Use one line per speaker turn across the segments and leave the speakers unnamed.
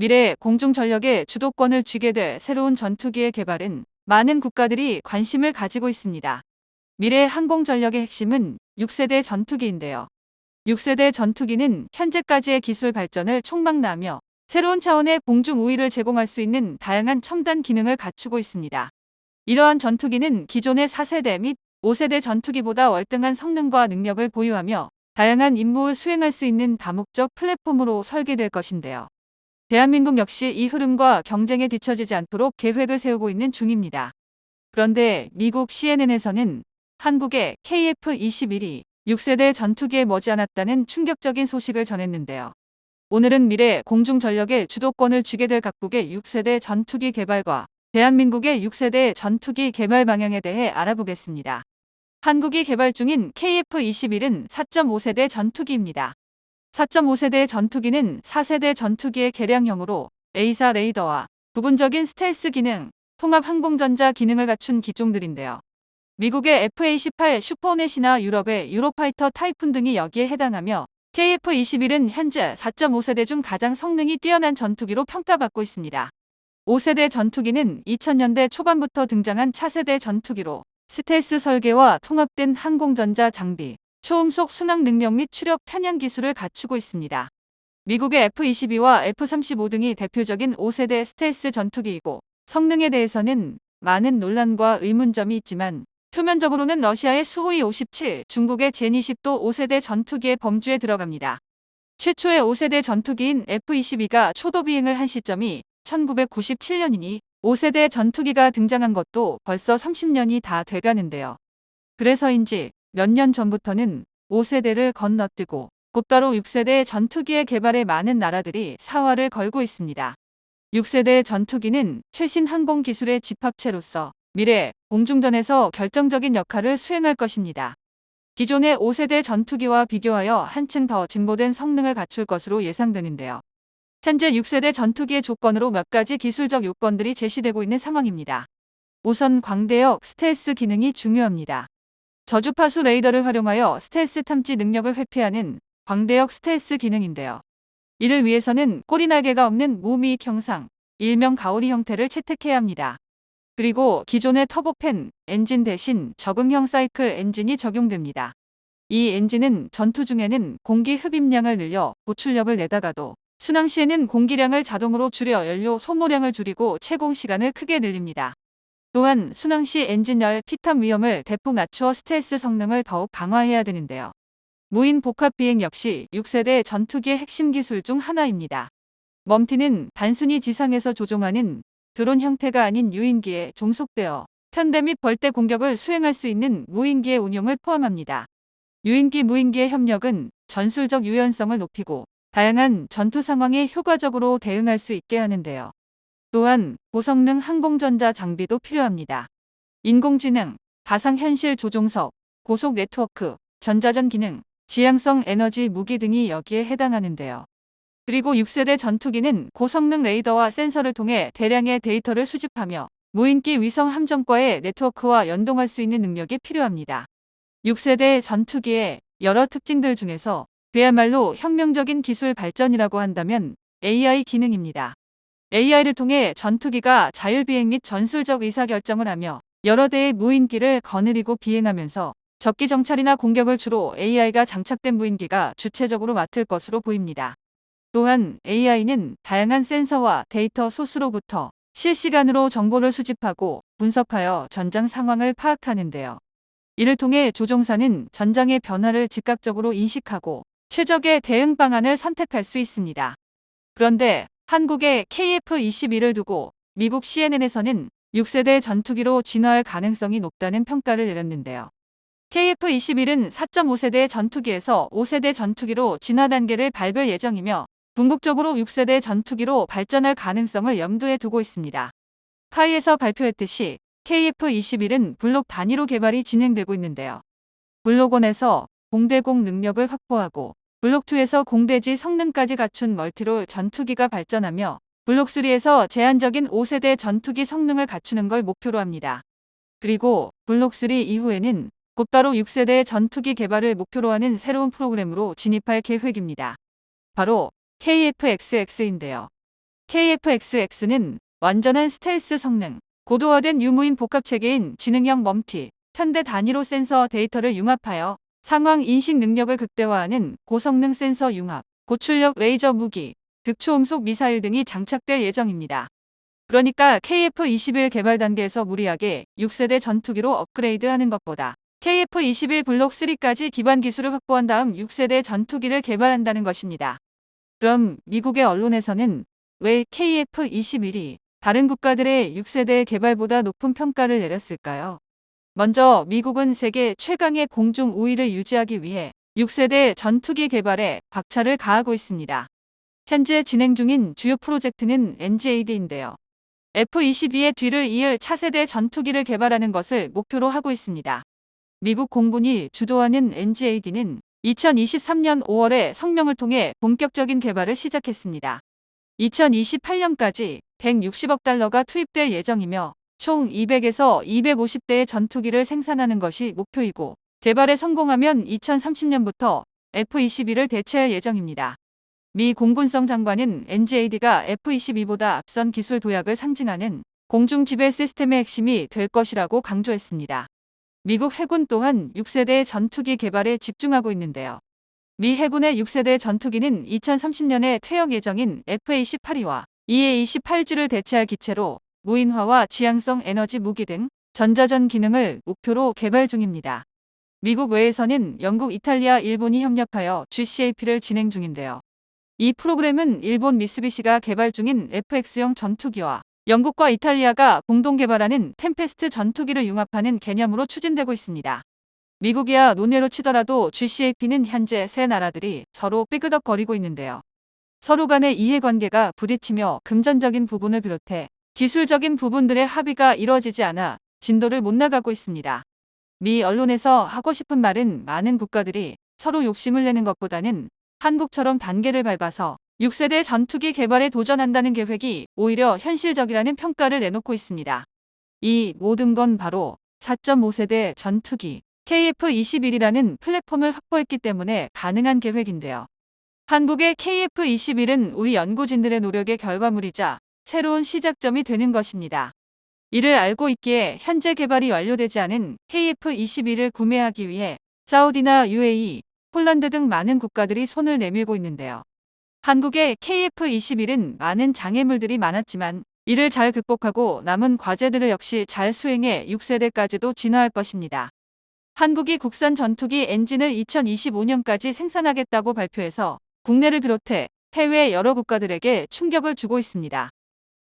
미래 공중전력의 주도권을 쥐게 될 새로운 전투기의 개발은 많은 국가들이 관심을 가지고 있습니다. 미래 항공전력의 핵심은 6세대 전투기인데요. 6세대 전투기는 현재까지의 기술 발전을 총망라하며 새로운 차원의 공중 우위를 제공할 수 있는 다양한 첨단 기능을 갖추고 있습니다. 이러한 전투기는 기존의 4세대 및 5세대 전투기보다 월등한 성능과 능력을 보유하며 다양한 임무를 수행할 수 있는 다목적 플랫폼으로 설계될 것인데요. 대한민국 역시 이 흐름과 경쟁에 뒤처지지 않도록 계획을 세우고 있는 중입니다. 그런데 미국 CNN에서는 한국의 KF-21이 6세대 전투기에 머지않았다는 충격적인 소식을 전했는데요. 오늘은 미래 공중전력의 주도권을 쥐게 될 각국의 6세대 전투기 개발과 대한민국의 6세대 전투기 개발 방향에 대해 알아보겠습니다. 한국이 개발 중인 KF-21은 4.5세대 전투기입니다. 4.5세대 전투기는 4세대 전투기의 개량형으로 A사 레이더와 부분적인 스텔스 기능, 통합 항공전자 기능을 갖춘 기종들인데요. 미국의 F-18 슈퍼넷이나 유럽의 유로파이터 타이푼 등이 여기에 해당하며 KF-21은 현재 4.5세대 중 가장 성능이 뛰어난 전투기로 평가받고 있습니다. 5세대 전투기는 2000년대 초반부터 등장한 차세대 전투기로 스텔스 설계와 통합된 항공전자 장비, 초음속 순항 능력 및 추력 편향 기술을 갖추고 있습니다. 미국의 F-22와 F-35 등이 대표적인 5세대 스텔스 전투기이고 성능에 대해서는 많은 논란과 의문점이 있지만 표면적으로는 러시아의 수호이 57, 중국의 젠20도 5세대 전투기의 범주에 들어갑니다. 최초의 5세대 전투기인 F-22가 초도 비행을 한 시점이 1997년이니 5세대 전투기가 등장한 것도 벌써 30년이 다 돼가는데요. 그래서인지 몇 년 전부터는 5세대를 건너뛰고 곧바로 6세대 전투기의 개발에 많은 나라들이 사활을 걸고 있습니다. 6세대 전투기는 최신 항공 기술의 집합체로서 미래 공중전에서 결정적인 역할을 수행할 것입니다. 기존의 5세대 전투기와 비교하여 한층 더 진보된 성능을 갖출 것으로 예상되는데요. 현재 6세대 전투기의 조건으로 몇 가지 기술적 요건들이 제시되고 있는 상황입니다. 우선 광대역 스텔스 기능이 중요합니다. 저주파수 레이더를 활용하여 스텔스 탐지 능력을 회피하는 광대역 스텔스 기능인데요. 이를 위해서는 꼬리 날개가 없는 무미익 형상, 일명 가오리 형태를 채택해야 합니다. 그리고 기존의 터보팬 엔진 대신 적응형 사이클 엔진이 적용됩니다. 이 엔진은 전투 중에는 공기 흡입량을 늘려 보출력을 내다가도 순항 시에는 공기량을 자동으로 줄여 연료 소모량을 줄이고 채공 시간을 크게 늘립니다. 또한 순항 시 엔진열 피탐 위험을 대폭 낮추어 스텔스 성능을 더욱 강화해야 되는데요. 무인 복합 비행 역시 6세대 전투기의 핵심 기술 중 하나입니다. 멈티는 단순히 지상에서 조종하는 드론 형태가 아닌 유인기에 종속되어 편대 및 벌대 공격을 수행할 수 있는 무인기의 운용을 포함합니다. 유인기 무인기의 협력은 전술적 유연성을 높이고 다양한 전투 상황에 효과적으로 대응할 수 있게 하는데요. 또한 고성능 항공전자 장비도 필요합니다. 인공지능, 가상현실 조종석, 고속 네트워크, 전자전 기능, 지향성 에너지 무기 등이 여기에 해당하는데요. 그리고 6세대 전투기는 고성능 레이더와 센서를 통해 대량의 데이터를 수집하며 무인기 위성 함정과의 네트워크와 연동할 수 있는 능력이 필요합니다. 6세대 전투기의 여러 특징들 중에서 그야말로 혁명적인 기술 발전이라고 한다면 AI 기능입니다. AI를 통해 전투기가 자율비행 및 전술적 의사결정을 하며 여러 대의 무인기를 거느리고 비행하면서 적기 정찰이나 공격을 주로 AI가 장착된 무인기가 주체적으로 맡을 것으로 보입니다. 또한 AI는 다양한 센서와 데이터 소스로부터 실시간으로 정보를 수집하고 분석하여 전장 상황을 파악하는데요. 이를 통해 조종사는 전장의 변화를 즉각적으로 인식하고 최적의 대응 방안을 선택할 수 있습니다. 그런데 한국의 KF-21을 두고 미국 CNN에서는 6세대 전투기로 진화할 가능성이 높다는 평가를 내렸는데요. KF-21은 4.5세대 전투기에서 5세대 전투기로 진화 단계를 밟을 예정이며 궁극적으로 6세대 전투기로 발전할 가능성을 염두에 두고 있습니다. 카이에서 발표했듯이 KF-21은 블록 단위로 개발이 진행되고 있는데요. 블록 1에서 공대공 능력을 확보하고 블록 2에서 공대지 성능까지 갖춘 멀티롤 전투기가 발전하며 블록 3에서 제한적인 5세대 전투기 성능을 갖추는 걸 목표로 합니다. 그리고 블록 3 이후에는 곧바로 6세대 전투기 개발을 목표로 하는 새로운 프로그램으로 진입할 계획입니다. 바로 KF-XX인데요. KF-XX-는 완전한 스텔스 성능, 고도화된 유무인 복합체계인 지능형 멈티, 편대 단위로 센서 데이터를 융합하여 상황 인식 능력을 극대화하는 고성능 센서 융합, 고출력 레이저 무기, 극초음속 미사일 등이 장착될 예정입니다. 그러니까 KF-21 개발 단계에서 무리하게 6세대 전투기로 업그레이드하는 것보다 KF-21 블록 3까지 기반 기술을 확보한 다음 6세대 전투기를 개발한다는 것입니다. 그럼 미국의 언론에서는 왜 KF-21이 다른 국가들의 6세대 개발보다 높은 평가를 내렸을까요? 먼저 미국은 세계 최강의 공중 우위를 유지하기 위해 6세대 전투기 개발에 박차를 가하고 있습니다. 현재 진행 중인 주요 프로젝트는 NGAD인데요. F-22의 뒤를 이을 차세대 전투기를 개발하는 것을 목표로 하고 있습니다. 미국 공군이 주도하는 NGAD는 2023년 5월에 성명을 통해 본격적인 개발을 시작했습니다. 2028년까지 160억 달러가 투입될 예정이며 총 200에서 250대의 전투기를 생산하는 것이 목표이고 개발에 성공하면 2030년부터 F-22를 대체할 예정입니다. 미 공군성 장관은 NGAD가 F-22보다 앞선 기술 도약을 상징하는 공중 지배 시스템의 핵심이 될 것이라고 강조했습니다. 미국 해군 또한 6세대 전투기 개발에 집중하고 있는데요. 미 해군의 6세대 전투기는 2030년에 퇴역 예정인 FA-18E와 EA-28G를 대체할 기체로 무인화와 지향성 에너지 무기 등 전자전 기능을 목표로 개발 중입니다. 미국 외에서는 영국, 이탈리아, 일본이 협력하여 GCAP를 진행 중인데요. 이 프로그램은 일본 미쓰비시가 개발 중인 FX형 전투기와 영국과 이탈리아가 공동 개발하는 템페스트 전투기를 융합하는 개념으로 추진되고 있습니다. 미국이야 논외로 치더라도 GCAP는 현재 세 나라들이 서로 삐그덕거리고 있는데요. 서로 간의 이해관계가 부딪히며 금전적인 부분을 비롯해 기술적인 부분들의 합의가 이뤄지지 않아 진도를 못 나가고 있습니다. 미 언론에서 하고 싶은 말은 많은 국가들이 서로 욕심을 내는 것보다는 한국처럼 단계를 밟아서 6세대 전투기 개발에 도전한다는 계획이 오히려 현실적이라는 평가를 내놓고 있습니다. 이 모든 건 바로 4.5세대 전투기 KF-21이라는 플랫폼을 확보했기 때문에 가능한 계획인데요. 한국의 KF-21은 우리 연구진들의 노력의 결과물이자 새로운 시작점이 되는 것입니다. 이를 알고 있기에 현재 개발이 완료되지 않은 KF-21을 구매하기 위해 사우디나 UAE, 폴란드 등 많은 국가들이 손을 내밀고 있는데요. 한국의 KF-21은 많은 장애물들이 많았지만 이를 잘 극복하고 남은 과제들을 역시 잘 수행해 6세대까지도 진화할 것입니다. 한국이 국산 전투기 엔진을 2025년까지 생산하겠다고 발표해서 국내를 비롯해 해외 여러 국가들에게 충격을 주고 있습니다.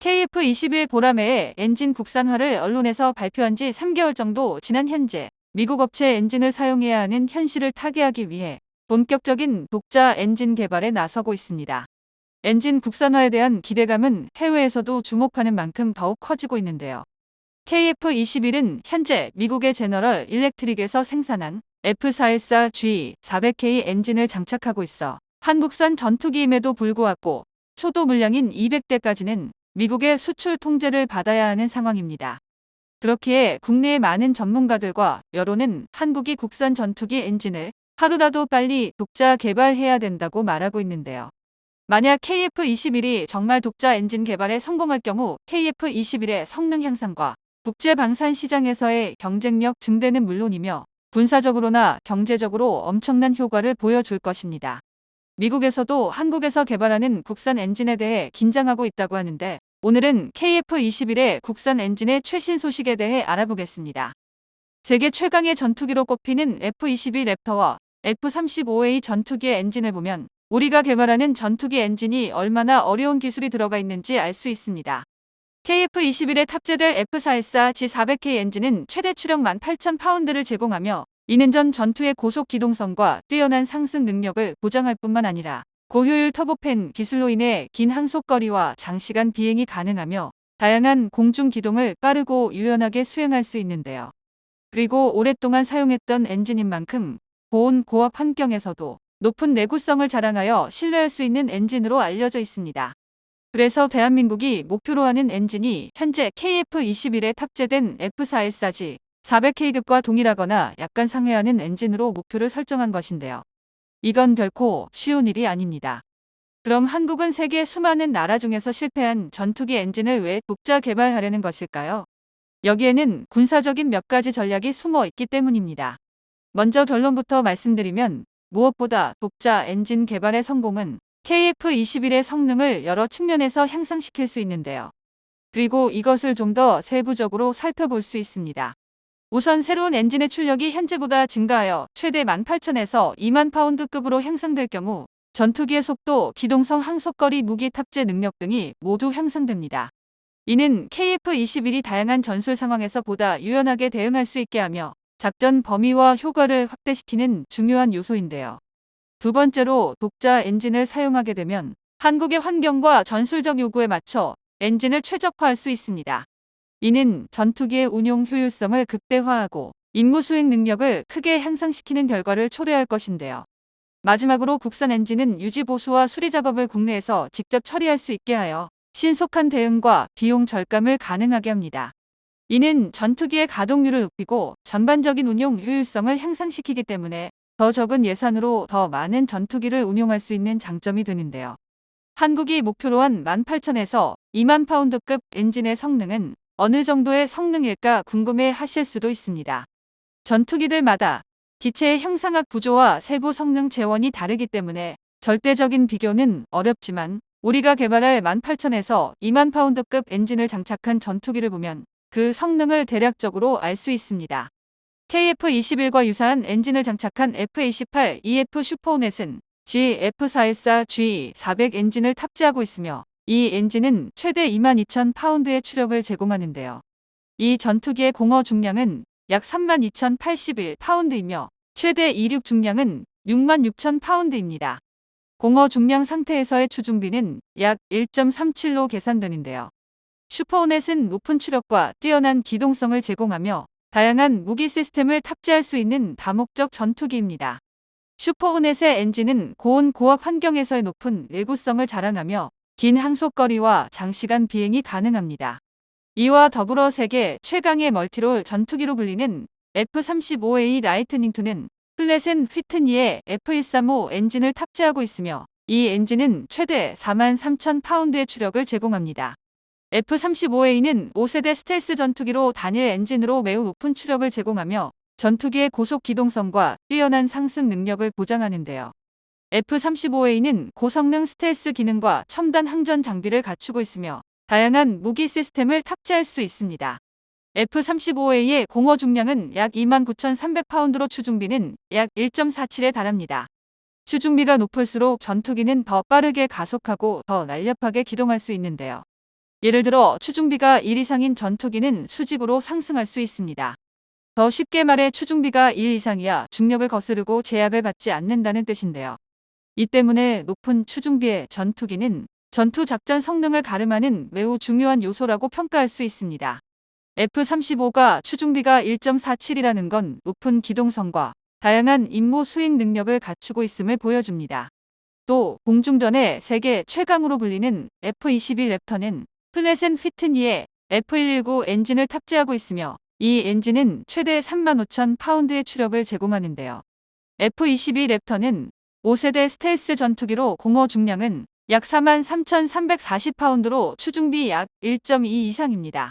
KF-21 보라매의 엔진 국산화를 언론에서 발표한 지 3개월 정도 지난 현재 미국 업체 엔진을 사용해야 하는 현실을 타개하기 위해 본격적인 독자 엔진 개발에 나서고 있습니다. 엔진 국산화에 대한 기대감은 해외에서도 주목하는 만큼 더욱 커지고 있는데요. KF-21은 현재 미국의 제너럴 일렉트릭에서 생산한 F414G 400K 엔진을 장착하고 있어 한국산 전투기임에도 불구하고 초도 물량인 200대까지는 미국의 수출 통제를 받아야 하는 상황입니다. 그렇기에 국내의 많은 전문가들과 여론은 한국이 국산 전투기 엔진을 하루라도 빨리 독자 개발해야 된다고 말하고 있는데요. 만약 KF-21이 정말 독자 엔진 개발에 성공할 경우 KF-21의 성능 향상과 국제 방산 시장에서의 경쟁력 증대는 물론이며 군사적으로나 경제적으로 엄청난 효과를 보여줄 것입니다. 미국에서도 한국에서 개발하는 국산 엔진에 대해 긴장하고 있다고 하는데 오늘은 KF-21의 국산 엔진의 최신 소식에 대해 알아보겠습니다. 세계 최강의 전투기로 꼽히는 F-22 랩터와 F-35A 전투기의 엔진을 보면 우리가 개발하는 전투기 엔진이 얼마나 어려운 기술이 들어가 있는지 알 수 있습니다. KF-21에 탑재될 F414 G400K 엔진은 최대 추력 18,000파운드를 제공하며 이는 전 전투의 고속 기동성과 뛰어난 상승 능력을 보장할 뿐만 아니라 고효율 터보팬 기술로 인해 긴 항속거리와 장시간 비행이 가능하며 다양한 공중 기동을 빠르고 유연하게 수행할 수 있는데요. 그리고 오랫동안 사용했던 엔진인 만큼 고온 고압 환경에서도 높은 내구성을 자랑하여 신뢰할 수 있는 엔진으로 알려져 있습니다. 그래서 대한민국이 목표로 하는 엔진이 현재 KF-21에 탑재된 F414G 400K급과 동일하거나 약간 상회하는 엔진으로 목표를 설정한 것인데요. 이건 결코 쉬운 일이 아닙니다. 그럼 한국은 세계 수많은 나라 중에서 실패한 전투기 엔진을 왜 독자 개발하려는 것일까요? 여기에는 군사적인 몇 가지 전략이 숨어 있기 때문입니다. 먼저 결론부터 말씀드리면 무엇보다 독자 엔진 개발의 성공은 KF-21의 성능을 여러 측면에서 향상시킬 수 있는데요. 그리고 이것을 좀 더 세부적으로 살펴볼 수 있습니다. 우선 새로운 엔진의 출력이 현재보다 증가하여 최대 18,000에서 2만 파운드급으로 향상될 경우 전투기의 속도, 기동성, 항속거리, 무기 탑재 능력 등이 모두 향상됩니다. 이는 KF-21이 다양한 전술 상황에서 보다 유연하게 대응할 수 있게 하며 작전 범위와 효과를 확대시키는 중요한 요소인데요. 두 번째로 독자 엔진을 사용하게 되면 한국의 환경과 전술적 요구에 맞춰 엔진을 최적화할 수 있습니다. 이는 전투기의 운용 효율성을 극대화하고 임무 수행 능력을 크게 향상시키는 결과를 초래할 것인데요. 마지막으로 국산 엔진은 유지 보수와 수리 작업을 국내에서 직접 처리할 수 있게 하여 신속한 대응과 비용 절감을 가능하게 합니다. 이는 전투기의 가동률을 높이고 전반적인 운용 효율성을 향상시키기 때문에 더 적은 예산으로 더 많은 전투기를 운용할 수 있는 장점이 되는데요. 한국이 목표로 한 18,000에서 2만 파운드급 엔진의 성능은 어느 정도의 성능일까 궁금해 하실 수도 있습니다. 전투기들마다 기체의 형상학 구조와 세부 성능 재원이 다르기 때문에 절대적인 비교는 어렵지만 우리가 개발할 18,000에서 2만 파운드급 엔진을 장착한 전투기를 보면 그 성능을 대략적으로 알 수 있습니다. KF-21과 유사한 엔진을 장착한 F-28 EF 슈퍼호넷은 GF414G400 엔진을 탑재하고 있으며 이 엔진은 최대 22,000 파운드의 추력을 제공하는데요. 이 전투기의 공허 중량은 약 32,081 파운드이며 최대 이륙 중량은 66,000 파운드입니다. 공허 중량 상태에서의 추중비는 약 1.37로 계산되는데요. 슈퍼호넷은 높은 추력과 뛰어난 기동성을 제공하며 다양한 무기 시스템을 탑재할 수 있는 다목적 전투기입니다. 슈퍼호넷의 엔진은 고온 고압 환경에서의 높은 내구성을 자랑하며 긴 항속거리와 장시간 비행이 가능합니다. 이와 더불어 세계 최강의 멀티롤 전투기로 불리는 F-35A 라이트닝2는 플랫앤 휘트니의 F-135 엔진을 탑재하고 있으며 이 엔진은 최대 4만 3천 파운드의 추력을 제공합니다. F-35A는 5세대 스텔스 전투기로 단일 엔진으로 매우 높은 추력을 제공하며 전투기의 고속 기동성과 뛰어난 상승 능력을 보장하는데요. F-35A는 고성능 스텔스 기능과 첨단 항전 장비를 갖추고 있으며 다양한 무기 시스템을 탑재할 수 있습니다. F-35A의 공허 중량은 약 29,300파운드로 추중비는 약 1.47에 달합니다. 추중비가 높을수록 전투기는 더 빠르게 가속하고 더 날렵하게 기동할 수 있는데요. 예를 들어 추중비가 1 이상인 전투기는 수직으로 상승할 수 있습니다. 더 쉽게 말해 추중비가 1 이상이야 중력을 거스르고 제약을 받지 않는다는 뜻인데요. 이 때문에 높은 추중비의 전투기는 전투 작전 성능을 가름하는 매우 중요한 요소라고 평가할 수 있습니다. F-35가 추중비가 1.47이라는 건 높은 기동성과 다양한 임무 수행 능력을 갖추고 있음을 보여줍니다. 또 공중전의 세계 최강으로 불리는 F-22 랩터는 플랫앤 휘트니의 F-119 엔진을 탑재하고 있으며 이 엔진은 최대 35,000 파운드의 추력을 제공하는데요. F-22 랩터는 5세대 스텔스 전투기로 공허 중량은 약 43,340파운드로 추중비 약 1.2 이상입니다.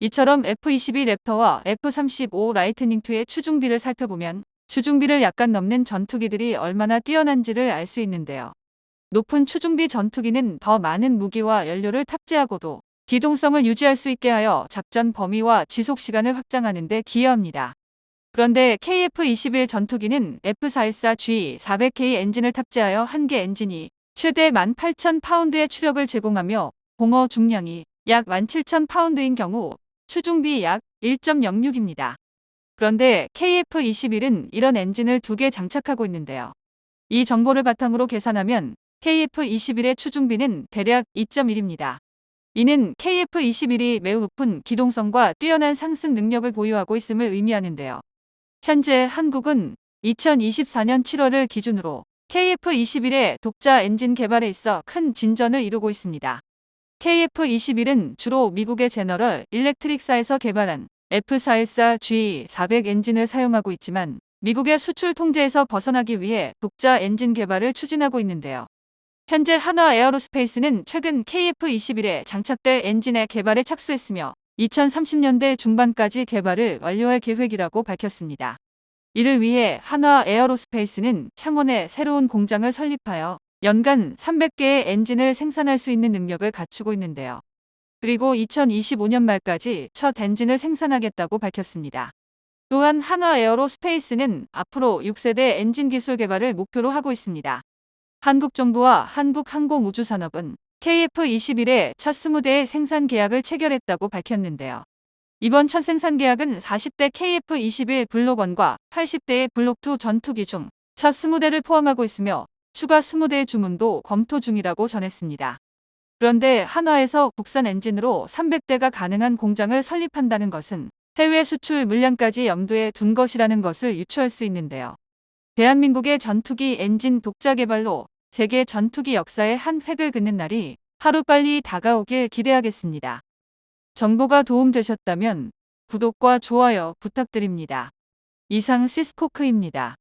이처럼 F-22 랩터와 F-35 라이트닝2의 추중비를 살펴보면 추중비를 약간 넘는 전투기들이 얼마나 뛰어난지를 알 수 있는데요. 높은 추중비 전투기는 더 많은 무기와 연료를 탑재하고도 기동성을 유지할 수 있게 하여 작전 범위와 지속 시간을 확장하는 데 기여합니다. 그런데 KF-21 전투기는 F-414G400K 엔진을 탑재하여 한 개 엔진이 최대 18,000파운드의 추력을 제공하며 공허 중량이 약 17,000파운드인 경우 추중비 약 1.06입니다. 그런데 KF-21은 이런 엔진을 두 개 장착하고 있는데요. 이 정보를 바탕으로 계산하면 KF-21의 추중비는 대략 2.1입니다. 이는 KF-21이 매우 높은 기동성과 뛰어난 상승 능력을 보유하고 있음을 의미하는데요. 현재 한국은 2024년 7월을 기준으로 KF-21의 독자 엔진 개발에 있어 큰 진전을 이루고 있습니다. KF-21은 주로 미국의 제너럴 일렉트릭사에서 개발한 F414G400 엔진을 사용하고 있지만 미국의 수출 통제에서 벗어나기 위해 독자 엔진 개발을 추진하고 있는데요. 현재 한화 에어로스페이스는 최근 KF-21에 장착될 엔진의 개발에 착수했으며 2030년대 중반까지 개발을 완료할 계획이라고 밝혔습니다. 이를 위해 한화 에어로스페이스는 창원에 새로운 공장을 설립하여 연간 300개의 엔진을 생산할 수 있는 능력을 갖추고 있는데요. 그리고 2025년 말까지 첫 엔진을 생산하겠다고 밝혔습니다. 또한 한화 에어로스페이스는 앞으로 6세대 엔진 기술 개발을 목표로 하고 있습니다. 한국 정부와 한국항공우주산업은 KF-21의 첫 20대의 생산 계약을 체결했다고 밝혔는데요. 이번 첫 생산 계약은 40대 KF-21 블록 1과 80대의 블록 2 전투기 중첫 20대를 포함하고 있으며 추가 20대의 주문도 검토 중이라고 전했습니다. 그런데 한화에서 국산 엔진으로 300대가 가능한 공장을 설립한다는 것은 해외 수출 물량까지 염두에 둔 것이라는 것을 유추할 수 있는데요. 대한민국의 전투기 엔진 독자 개발로 세계 전투기 역사의 한 획을 긋는 날이 하루빨리 다가오길 기대하겠습니다. 정보가 도움되셨다면 구독과 좋아요 부탁드립니다. 이상 시스코크입니다.